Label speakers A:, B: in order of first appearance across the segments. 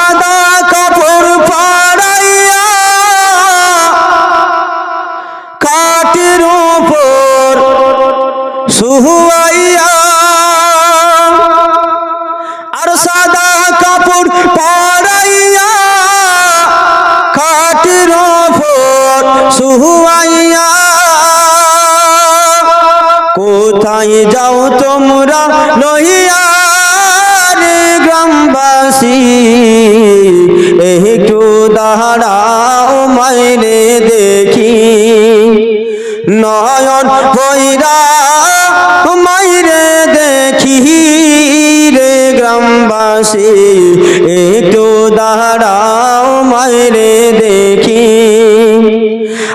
A: সাদা কাপড় পাড়াইয়া কাটির উপর সুহুয়াইয়া আর সাদা কাপড় পরাইয়া খাটির উপর সুহুয়াইয়া কোথায় যাও তোমরা রে গ্রামবাসী একটু দাঁড়াও, মাইনে দেখি। নয়ন বৈরা মাইরে দেখি রে গ্রামবাসী। একটু দাঁড়াও মাইরে দেখি।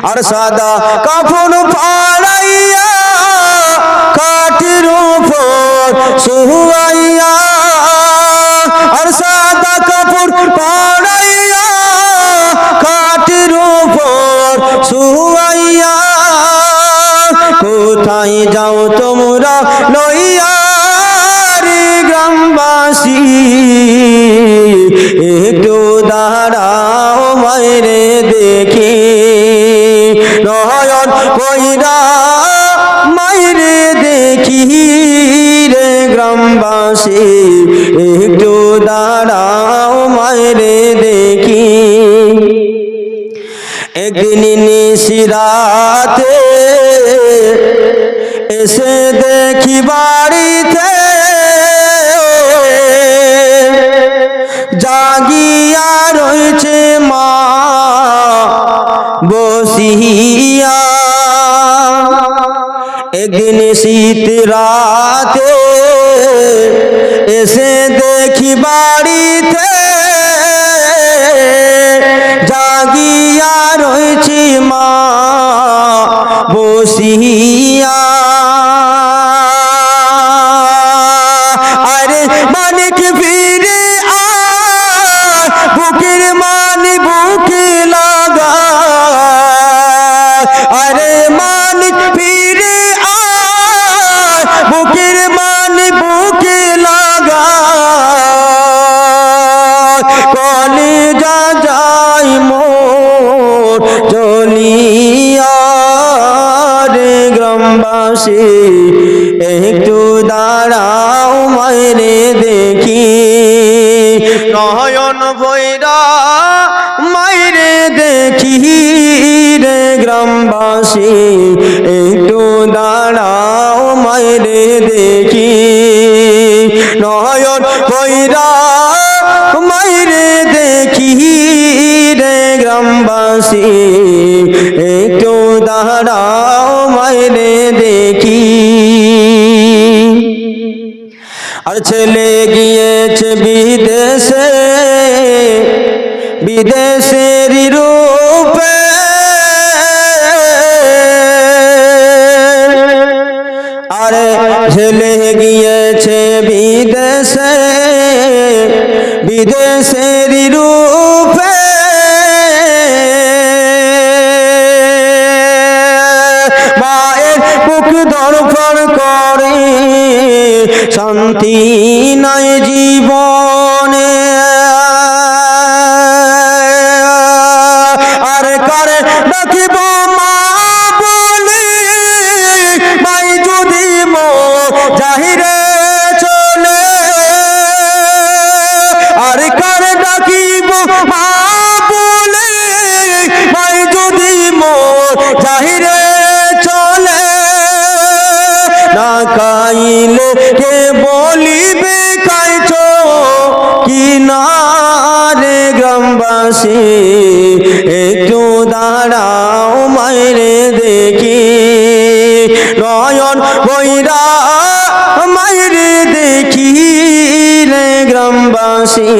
A: আর সাদা কাপড় যাও তোমরা লইয়া রে গ্রামবাসী। একটু দাঁড়াও মাইরে দেখি। নয়ন কইরা মাইরে দেখি রে গ্রামবাসী। একটু দাঁড়াও মাইরে দেখি। একদিন নিশিরাতে এসে দেখি বাড়িতে জাগিয়া রয়েছে মা বসিয়া একদিন শীত রাতে এসে দেখি বাড়িতে গ্রামবাসী একটু দাঁড়াও মাইরে দেখি। নয়ন বৈরা মাইরে দেখি রে গ্রামবাসী। একটু দাঁড়াও মাইরে দেখি। নয়ন বৈরা মাইরে দেখি রে গ্রামবাসী। ছেলে গিয়েছে বিদেশে, বিদেশের রূপে। আরে ছেলে গিয়েছে বিদেশে, বিদেশের রূপে। মায়ের বুক দরপর করে। শান্তি নাই জীবনে। না কাইলে কে বলিবে, কাইছ কি না রে গ্রামবাসী, একটু দাঁড়াও মাইরে দেখি। নয়ন বৈরা মাইরে দেখি রে গ্রামবাসী